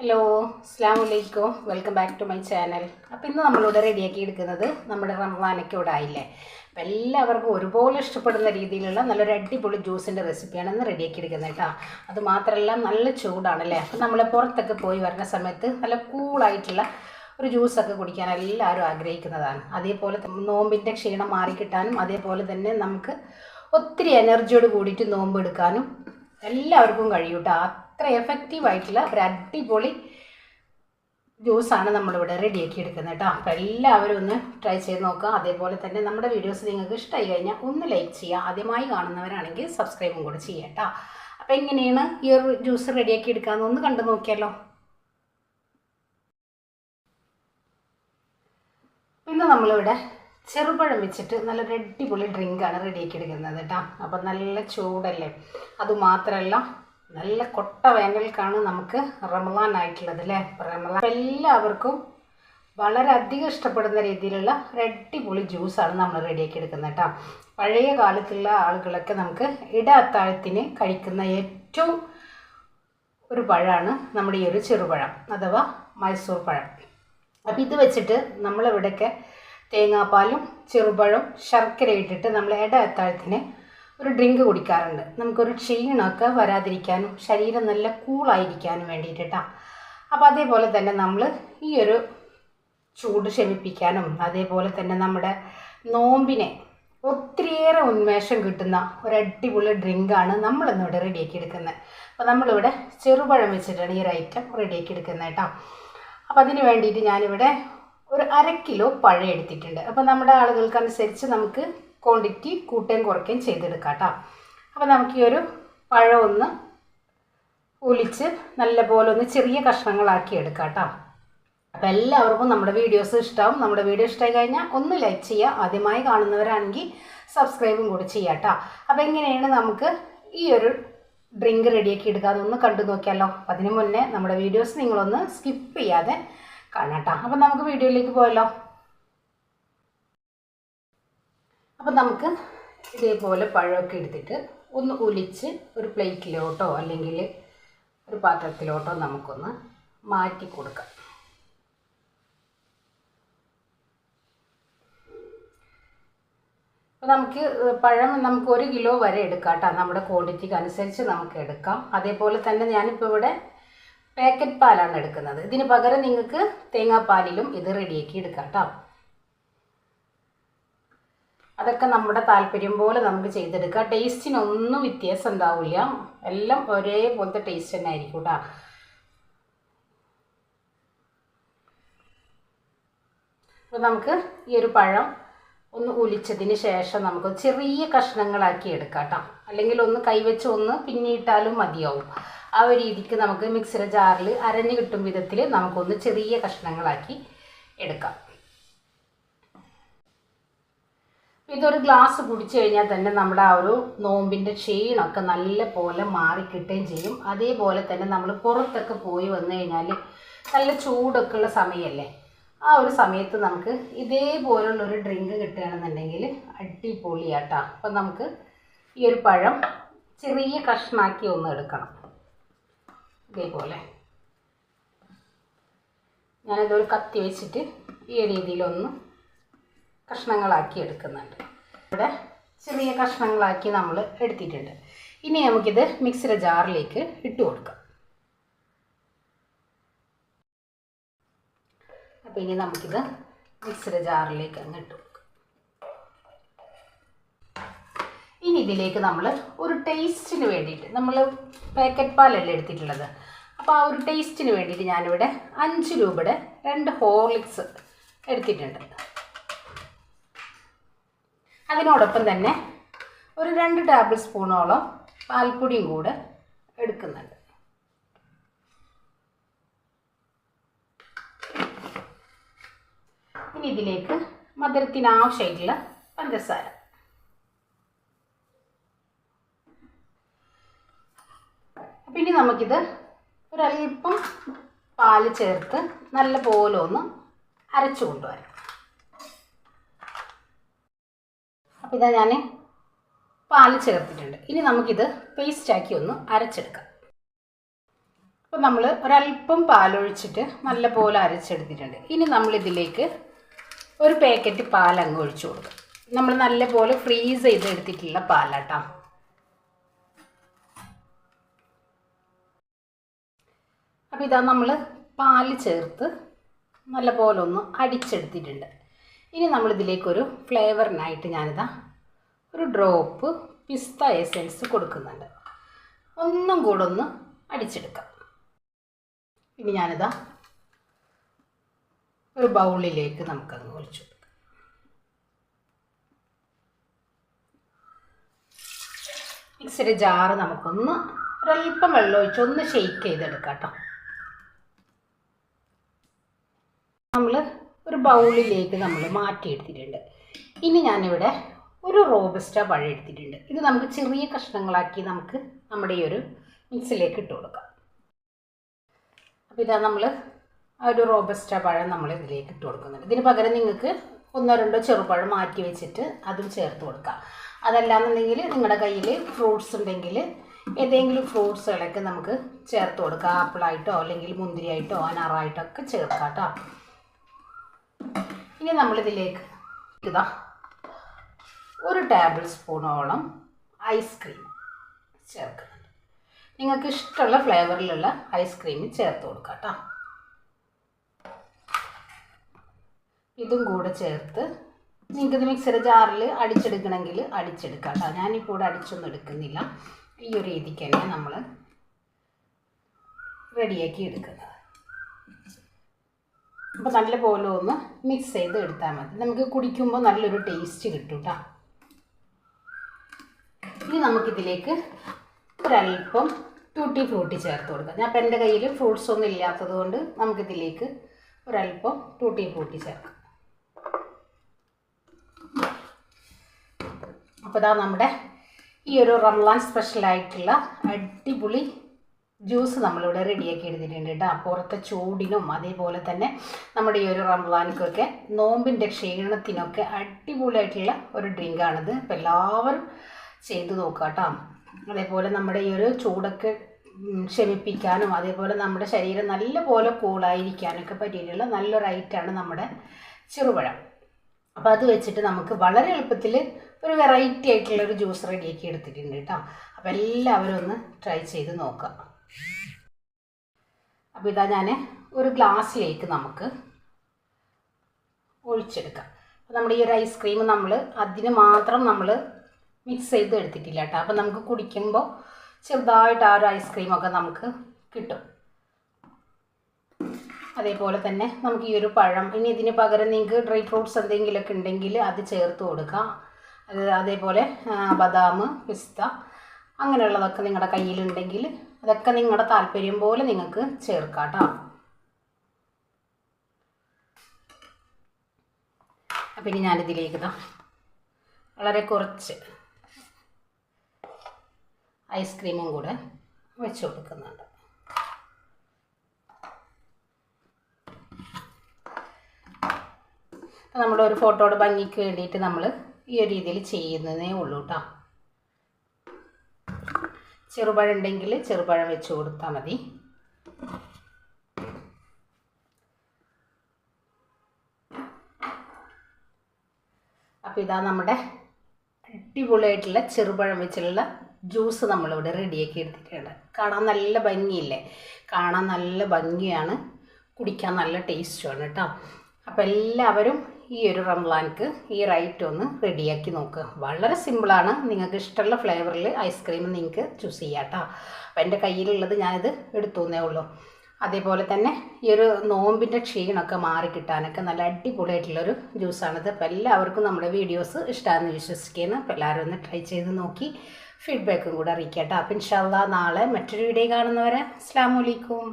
Hello അസ്സാം വലൈക്കും welcome back to my channel അപ്പോൾ ഇന്ന് നമ്മളിവിടെ റെഡിയാക്കി എടുക്കുന്നത് നമ്മുടെ റംസാനൊക്കെ ഇവിടെ ആയില്ലേ അപ്പോൾ എല്ലാവർക്കും ഒരുപോലെ ഇഷ്ടപ്പെടുന്ന രീതിയിലുള്ള നല്ലൊരു അടിപൊളി ജ്യൂസിന്റെ റെസിപ്പിയാണ് ഇന്ന് റെഡിയാക്കി എടുക്കുന്നത് കേട്ടോ. അത് മാത്രമല്ല നല്ല ചൂടാണല്ലേ? അപ്പോൾ നമ്മൾ പുറത്തൊക്കെ പോയി വരുന്ന സമയത്ത് നല്ല കൂളായിട്ടുള്ള ഒരു ജ്യൂസൊക്കെ കുടിക്കാൻ എല്ലാവരും ആഗ്രഹിക്കുന്നതാണ്. അതേപോലെ നോമ്പിന്റെ ക്ഷീണം മാറിക്കിട്ടാനും അതേപോലെ തന്നെ നമുക്ക് ഒത്തിരി എനർജിയോട് കൂടിയിട്ട് നോമ്പ് എടുക്കാനും എല്ലാവർക്കും കഴിയും കേട്ടോ. അത്ര എഫക്റ്റീവ് ആയിട്ടുള്ള ഒരു അടിപൊളി ജ്യൂസാണ് നമ്മളിവിടെ റെഡിയാക്കി എടുക്കുന്നത് കേട്ടോ അപ്പോൾ എല്ലാവരും ഒന്ന് ട്രൈ ചെയ്ത് നോക്കുക. അതേപോലെ തന്നെ നമ്മുടെ വീഡിയോസ് നിങ്ങൾക്ക് ഇഷ്ടമായി കഴിഞ്ഞാൽ ഒന്ന് ലൈക്ക് ചെയ്യുക. ആദ്യമായി കാണുന്നവരാണെങ്കിൽ സബ്സ്ക്രൈബും കൂടെ ചെയ്യുക കേട്ടോ അപ്പോൾ എങ്ങനെയാണ് ഈ ഒരു ജ്യൂസ് റെഡിയാക്കി എടുക്കാമെന്ന് ഒന്ന് കണ്ടു നോക്കിയാലോ? ഇന്ന് നമ്മളിവിടെ ചെറുപഴം വെച്ചിട്ട് നല്ലൊരു അടിപൊളി ഡ്രിങ്കാണ് റെഡിയാക്കി എടുക്കുന്നത് കേട്ടോ അപ്പം നല്ല ചൂടല്ലേ? അതുമാത്രമല്ല നല്ല കൊട്ട വേനൽക്കാണ് നമുക്ക് റമദാൻ ആയിട്ടുള്ളത് അല്ലേ റമദാൻ എല്ലാവർക്കും വളരെ അധികം ഇഷ്ടപ്പെടുന്ന രീതിയിലുള്ള അടിപൊളി ജ്യൂസാണ് നമ്മൾ റെഡിയാക്കി എടുക്കുന്നത് കേട്ടോ പഴയ കാലത്തുള്ള ആളുകളൊക്കെ നമുക്ക് ഇടാത്താഴത്തിന് കഴിക്കുന്ന ഏറ്റവും ഒരു പഴമാണ് നമ്മുടെ ഈ ഒരു ചെറുപഴം അഥവാ മൈസൂർ പഴം. അപ്പോൾ ഇത് വെച്ചിട്ട് നമ്മളിവിടെയൊക്കെ തേങ്ങാപ്പാലും ചെറുപഴം ശർക്കര ഇട്ടിട്ട് നമ്മൾ ഇട അത്താഴത്തിന് ഒരു ഡ്രിങ്ക് കുടിക്കാറുണ്ട്. നമുക്കൊരു ക്ഷീണമൊക്കെ വരാതിരിക്കാനും ശരീരം നല്ല കൂളായിരിക്കാനും വേണ്ടിയിട്ടാണ് അപ്പോൾ അതേപോലെ തന്നെ നമ്മൾ ഈ ഒരു ചൂട് ശമിപ്പിക്കാനും അതേപോലെ തന്നെ നമ്മുടെ നോമ്പിനെ ഒത്തിരിയേറെ ഉന്മേഷം കിട്ടുന്ന ഒരു അടിപൊളി ഡ്രിങ്കാണ് നമ്മളിന്നിവിടെ റെഡിയാക്കി എടുക്കുന്നത്. അപ്പോൾ നമ്മളിവിടെ ചെറുപഴം വെച്ചിട്ടാണ് ഈ ഒരു ഐറ്റം റെഡിയാക്കി എടുക്കുന്നത് കേട്ടോ. അപ്പോൾ അതിന് വേണ്ടിയിട്ട് ഞാനിവിടെ ഒരു അര കിലോ പഴം എടുത്തിട്ടുണ്ട്. അപ്പോൾ നമ്മുടെ ആളുകൾക്കനുസരിച്ച് നമുക്ക് ക്വാണ്ടിറ്റി കൂട്ടുകയും കുറയ്ക്കുകയും ചെയ്തെടുക്കാം കേട്ടോ അപ്പോൾ നമുക്ക് ഈ ഒരു പഴം ഒന്ന് ഒലിച്ച് നല്ലപോലെ ഒന്ന് ചെറിയ കഷ്ണങ്ങളാക്കി എടുക്കാം കേട്ടോ അപ്പോൾ എല്ലാവർക്കും നമ്മുടെ വീഡിയോസ് ഇഷ്ടമാവും നമ്മുടെ വീഡിയോ ഇഷ്ടമായി കഴിഞ്ഞാൽ ഒന്ന് ലൈക്ക് ചെയ്യുക ആദ്യമായി കാണുന്നവരാണെങ്കിൽ സബ്സ്ക്രൈബും കൂടി ചെയ്യാം കേട്ടോ അപ്പോൾ എങ്ങനെയാണ് നമുക്ക് ഈ ഒരു ഡ്രിങ്ക് റെഡിയാക്കി എടുക്കുക അതൊന്ന് കണ്ടു നോക്കിയാലോ. അപ്പം അതിന് മുന്നേ നമ്മുടെ വീഡിയോസ് നിങ്ങളൊന്ന് സ്കിപ്പ് ചെയ്യാതെ കാണാം കേട്ടോ അപ്പം നമുക്ക് വീഡിയോയിലേക്ക് പോയല്ലോ അപ്പം നമുക്ക് ഇതേപോലെ പഴമൊക്കെ എടുത്തിട്ട് ഒന്ന് ഒലിച്ച് ഒരു പ്ലേറ്റിലോട്ടോ അല്ലെങ്കിൽ ഒരു പാത്രത്തിലോട്ടോ നമുക്കൊന്ന് മാറ്റി കൊടുക്കാം. അപ്പോൾ നമുക്ക് പഴം നമുക്ക് ഒരു കിലോ വരെ എടുക്കാം കേട്ടോ. നമ്മുടെ ക്വാണ്ടിറ്റിക്ക് അനുസരിച്ച് നമുക്ക് എടുക്കാം. അതേപോലെ തന്നെ ഞാനിപ്പോൾ ഇവിടെ പാക്കറ്റ് പാലാണ് എടുക്കുന്നത്. ഇതിന് പകരം നിങ്ങൾക്ക് തേങ്ങാപ്പാലിലും ഇത് റെഡിയാക്കി എടുക്കാം കേട്ടോ. അതൊക്കെ നമ്മുടെ താല്പര്യം പോലെ നമുക്ക് ചെയ്തെടുക്കാം. ടേസ്റ്റിനൊന്നും വ്യത്യാസം ഉണ്ടാവില്ല. എല്ലാം ഒരേപോലത്തെ ടേസ്റ്റ് തന്നെ ആയിരിക്കും കേട്ടോ അപ്പോൾ നമുക്ക് ഈ ഒരു പഴം ഒന്ന് ഉലിച്ചതിന് ശേഷം നമുക്ക് ചെറിയ കഷ്ണങ്ങളാക്കി എടുക്കാം കേട്ടോ അല്ലെങ്കിൽ ഒന്ന് കൈവച്ച് ഒന്ന് പിന്നിട്ടാലും മതിയാവും. ആ ഒരു രീതിക്ക് നമുക്ക് മിക്സിയുടെ ജാറിൽ അരഞ്ഞു കിട്ടും വിധത്തിൽ നമുക്കൊന്ന് ചെറിയ കഷ്ണങ്ങളാക്കി എടുക്കാം. ഇതൊരു ഗ്ലാസ് കുടിച്ചു കഴിഞ്ഞാൽ തന്നെ നമ്മുടെ ആ ഒരു നോമ്പിന്റെ ക്ഷീണമൊക്കെ നല്ല പോലെ മാറിക്കിട്ടുകയും ചെയ്യും. അതേപോലെ തന്നെ നമ്മൾ പുറത്തൊക്കെ പോയി വന്നു കഴിഞ്ഞാൽ നല്ല ചൂടൊക്കെ ഉള്ള സമയമല്ലേ? ആ ഒരു സമയത്ത് നമുക്ക് ഇതേപോലുള്ള ഒരു ഡ്രിങ്ക് കിട്ടുകയാണെന്നുണ്ടെങ്കിൽ അടിപൊളിയാട്ടോ. അപ്പം നമുക്ക് ഈ ഒരു പഴം ചെറിയ കഷ്ണാക്കി ഒന്ന് എടുക്കണം. ഇതേപോലെ. ഞാനിതൊരു കത്തി വെച്ചിട്ട് ഈ രീതിയിലൊന്ന് കഷ്ണങ്ങളാക്കി എടുക്കുന്നുണ്ട് ഇവിടെ ചെറിയ കഷ്ണങ്ങളാക്കി നമ്മൾ എടുത്തിട്ടുണ്ട്. ഇനി നമുക്കിത് മിക്സിയുടെ ജാറിലേക്ക് ഇട്ട് കൊടുക്കാം. അപ്പോൾ ഇനി നമുക്കിത് മിക്സിയുടെ ജാറിലേക്ക് അങ്ങ് ഇട്ട് കൊടുക്കാം. ഇനി ഇതിലേക്ക് നമ്മൾ ഒരു ടേസ്റ്റിന് വേണ്ടിയിട്ട് നമ്മൾ പാക്കറ്റ് പാലല്ലേ എടുത്തിട്ടുള്ളത്? അപ്പോൾ ആ ഒരു ടേസ്റ്റിന് വേണ്ടിയിട്ട് ഞാനിവിടെ അഞ്ച് രൂപയുടെ രണ്ട് ഹോർലിക്സ് എടുത്തിട്ടുണ്ട്. അതിനോടൊപ്പം തന്നെ ഒരു രണ്ട് ടേബിൾ സ്പൂണോളം പാൽപ്പൊടിയും കൂടെ എടുക്കുന്നുണ്ട്. ഇനി ഇതിലേക്ക് മധുരത്തിനാവശ്യമായിട്ടുള്ള പഞ്ചസാര. പിന്നെ നമുക്കിത് ഒരല്പം പാൽ ചേർത്ത് നല്ല പോലെ ഒന്ന് അരച്ചു കൊണ്ടുവരാം. അപ്പോൾ ഇതാ ഞാൻ പാൽ ചേർത്തിട്ടുണ്ട്. ഇനി നമുക്കിത് പേസ്റ്റാക്കി ഒന്ന് അരച്ചെടുക്കാം. അപ്പോൾ നമ്മൾ ഒരല്പം പാലൊഴിച്ചിട്ട് നല്ല പോലെ അരച്ചെടുത്തിട്ടുണ്ട്. ഇനി നമ്മളിതിലേക്ക് ഒരു പാക്കറ്റ് പാൽ അങ്ങ് ഒഴിച്ചു കൊടുക്കും. നമ്മൾ നല്ല പോലെ ഫ്രീസ് ചെയ്തെടുത്തിട്ടുള്ള പാലാട്ടോ. അപ്പോൾ ഇതാ നമ്മൾ പാൽ ചേർത്ത് നല്ലപോലെ ഒന്ന് അടിച്ചെടുത്തിട്ടുണ്ട്. ഇനി നമ്മളിതിലേക്കൊരു ഫ്ലേവറിനായിട്ട് ഞാനിതാ ഒരു ഡ്രോപ്പ് പിസ്ത എസെൻസ് കൊടുക്കുന്നുണ്ട്. ഒന്നും കൂടെ ഒന്ന് അടിച്ചെടുക്കാം. ഇനി ഞാനിതാ ഒരു ബൗളിലേക്ക് നമുക്കത് ഒഴിച്ചു കൊടുക്കാം. മിക്സിയുടെ ജാറ് നമുക്കൊന്ന് ഒരല്പം വെള്ളം ഒഴിച്ച് ഒന്ന് ഷെയ്ക്ക് ചെയ്തെടുക്കാം കേട്ടോ. നമ്മൾ ഒരു ബൗളിലേക്ക് നമ്മൾ മാറ്റിയെടുത്തിട്ടുണ്ട്. ഇനി ഞാനിവിടെ ഒരു റോബസ്റ്റ പഴം എടുത്തിട്ടുണ്ട്. ഇത് നമുക്ക് ചെറിയ കഷ്ണങ്ങളാക്കി നമുക്ക് നമ്മുടെ ഈ ഒരു മിക്സിലേക്ക് ഇട്ട് കൊടുക്കാം. അപ്പോൾ ഇതാ നമ്മൾ ആ ഒരു റോബസ്റ്റ പഴം നമ്മൾ ഇതിലേക്ക് ഇട്ട് കൊടുക്കുന്നുണ്ട്. ഇതിന് പകരം നിങ്ങൾക്ക് ഒന്നോ രണ്ടോ ചെറുപഴം മാറ്റി വെച്ചിട്ട് അതും ചേർത്ത് കൊടുക്കാം. അതല്ലാന്നുണ്ടെങ്കിൽ നിങ്ങളുടെ കയ്യിൽ ഫ്രൂട്ട്സ് ഉണ്ടെങ്കിൽ ഏതെങ്കിലും ഫ്രൂട്ട്സുകളൊക്കെ നമുക്ക് ചേർത്ത് കൊടുക്കാം. ആപ്പിളായിട്ടോ അല്ലെങ്കിൽ മുന്തിരിയായിട്ടോ അനാറായിട്ടോ ഒക്കെ ചേർക്കാം കേട്ടോ ഇനി നമ്മളിതിലേക്ക് ഇതാ. ഒരു ടേബിൾ സ്പൂണോളം ഐസ്ക്രീം ചേർക്കുന്നുണ്ട്. നിങ്ങൾക്ക് ഇഷ്ടമുള്ള ഫ്ലേവറിലുള്ള ഐസ്ക്രീം ചേർത്ത് കൊടുക്കാം കേട്ടോ. ഇതും കൂടെ ചേർത്ത് നിങ്ങൾക്ക് ഇത് മിക്സർ ജാറിൽ അടിച്ചെടുക്കണമെങ്കിൽ അടിച്ചെടുക്കാം കേട്ടോ. ഞാനിപ്പോൾ കൂടെ അടിച്ചൊന്നും എടുക്കുന്നില്ല. ഈ ഒരു രീതിക്ക് തന്നെ നമ്മൾ റെഡിയാക്കി എടുക്കുന്നത്. അപ്പോൾ നല്ല പോലെ ഒന്ന് മിക്സ് ചെയ്ത് എടുത്താൽ മതി. നമുക്ക് കുടിക്കുമ്പോൾ നല്ലൊരു ടേസ്റ്റ് കിട്ടും കേട്ടോ ഇനി നമുക്കിതിലേക്ക് ഒരല്പം ടൂട്ടി ഫ്രൂട്ടി ചേർത്ത് കൊടുക്കാം. ഞാൻ അപ്പം എന്റെ കയ്യിൽ ഫ്രൂട്ട്സ് ഒന്നും ഇല്ലാത്തത് കൊണ്ട് നമുക്കിതിലേക്ക് ഒരല്പം ടൂട്ടി ഫ്രൂട്ടി ചേർക്കാം. അപ്പോൾ ഇതാ നമ്മുടെ ഈ ഒരു റംലാൻ സ്പെഷ്യലായിട്ടുള്ള അടിപൊളി ജ്യൂസ് നമ്മളിവിടെ റെഡിയാക്കി എടുത്തിട്ടുണ്ട് കേട്ടോ. പുറത്തെ ചൂടിനും അതേപോലെ തന്നെ നമ്മുടെ ഈ ഒരു റംലാനിക്കൊക്കെ നോമ്പിന്റെ ക്ഷീണത്തിനൊക്കെ അടിപൊളിയായിട്ടുള്ള ഒരു ഡ്രിങ്കാണിത്. അപ്പം എല്ലാവരും ചെയ്ത് നോക്കുക കേട്ടോ. അതേപോലെ നമ്മുടെ ഈ ഒരു ചൂടൊക്കെ ക്ഷമിപ്പിക്കാനും അതേപോലെ നമ്മുടെ ശരീരം നല്ല പോലെ കൂളായിരിക്കാനൊക്കെ പറ്റിയിട്ടുള്ള നല്ലൊരു ഐറ്റാണ് നമ്മുടെ ചെറുപഴം. അപ്പോൾ അത് വെച്ചിട്ട് നമുക്ക് വളരെ എളുപ്പത്തിൽ ഒരു വെറൈറ്റി ആയിട്ടുള്ള ഒരു ജ്യൂസ് റെഡിയാക്കി എടുത്തിട്ടുണ്ട് കേട്ടോ. അപ്പോൾ എല്ലാവരും ഒന്ന് ട്രൈ ചെയ്ത് നോക്കാം അപ്പോൾ ഇതാ ഞാൻ ഒരു ഗ്ലാസ്സിലേക്ക് നമുക്ക് ഒഴിച്ചെടുക്കാം. അപ്പോൾ നമ്മുടെ ഈ ഒരു ഐസ്ക്രീം നമ്മൾ അതിന് മാത്രം നമ്മൾ മിക്സ് ചെയ്ത് എടുത്തിട്ടില്ല കേട്ടോ. അപ്പോൾ നമുക്ക് കുടിക്കുമ്പോൾ ചെറുതായിട്ട് ആ ഒരു ഐസ്ക്രീമൊക്കെ നമുക്ക് കിട്ടും. അതേപോലെ തന്നെ നമുക്ക് ഈ ഒരു പഴം ഇനി ഇതിന് പകരം നിങ്ങൾക്ക് ഡ്രൈ ഫ്രൂട്ട്സ് എന്തെങ്കിലുമൊക്കെ ഉണ്ടെങ്കിൽ അത് ചേർത്ത് കൊടുക്കാം. അത് അതേപോലെ ബദാം പിസ്ത അങ്ങനെയുള്ളതൊക്കെ നിങ്ങളുടെ കയ്യിലുണ്ടെങ്കിൽ അതൊക്കെ നിങ്ങളുടെ താല്പര്യം പോലെ നിങ്ങൾക്ക് ചേർക്കാം കേട്ടോ അപ്പം ഇനി ഞാനിതിലേക്ക് ഇതാ വളരെ കുറച്ച് ഐസ്ക്രീമും കൂടെ വെച്ച് കൊടുക്കുന്നുണ്ട്. നമ്മളൊരു ഒരു ഫോട്ടോയുടെ ഭംഗിക്ക് വേണ്ടിയിട്ട് നമ്മൾ ഈ ഒരു രീതിയിൽ ചെയ്യുന്നതേ ഉള്ളൂ കേട്ടോ ചെറുപഴം ഉണ്ടെങ്കിൽ ചെറുപഴം വെച്ച് കൊടുത്താൽ മതി. അപ്പോൾ ഇതാ നമ്മുടെ അടിപൊളിയായിട്ടുള്ള ചെറുപഴം വെച്ചുള്ള ജ്യൂസ് നമ്മളിവിടെ റെഡിയാക്കി എടുത്തിട്ടുണ്ട്. കാണാൻ നല്ല ഭംഗിയില്ലേ? കാണാൻ നല്ല ഭംഗിയാണ്. കുടിക്കാൻ നല്ല ടേസ്റ്റുമാണ് കേട്ടോ. അപ്പോൾ എല്ലാവരും ഈ ഒരു റംലാൻക്ക് ഈ റൈറ്റ് ഒന്ന് റെഡിയാക്കി നോക്കുക വളരെ സിമ്പിളാണ്. നിങ്ങൾക്ക് ഇഷ്ടമുള്ള ഫ്ലേവറിൽ ഐസ്ക്രീം നിങ്ങൾക്ക് ചൂസ് ചെയ്യാം കേട്ടോ അപ്പോൾ എന്റെ കയ്യിലുള്ളത് ഞാനിത് എടുത്തുന്നേ ഉള്ളൂ. അതേപോലെ തന്നെ ഈ ഒരു നോമ്പിന്റെ ക്ഷീണമൊക്കെ മാറി കിട്ടാനൊക്കെ നല്ല അടിപൊളിയായിട്ടുള്ളൊരു ജ്യൂസാണിത്. അപ്പോൾ എല്ലാവർക്കും നമ്മുടെ വീഡിയോസ് ഇഷ്ടമാണെന്ന് വിശ്വസിക്കുന്നു അപ്പോൾ എല്ലാവരും ഒന്ന് ട്രൈ ചെയ്ത് നോക്കി ഫീഡ്ബാക്കും കൂടെ അറിയിക്കാം കേട്ടോ അപ്പം ഇൻഷാല്ലാ നാളെ മറ്റൊരു വീഡിയോ കാണുന്നവരെ അസ്സാം വലൈക്കും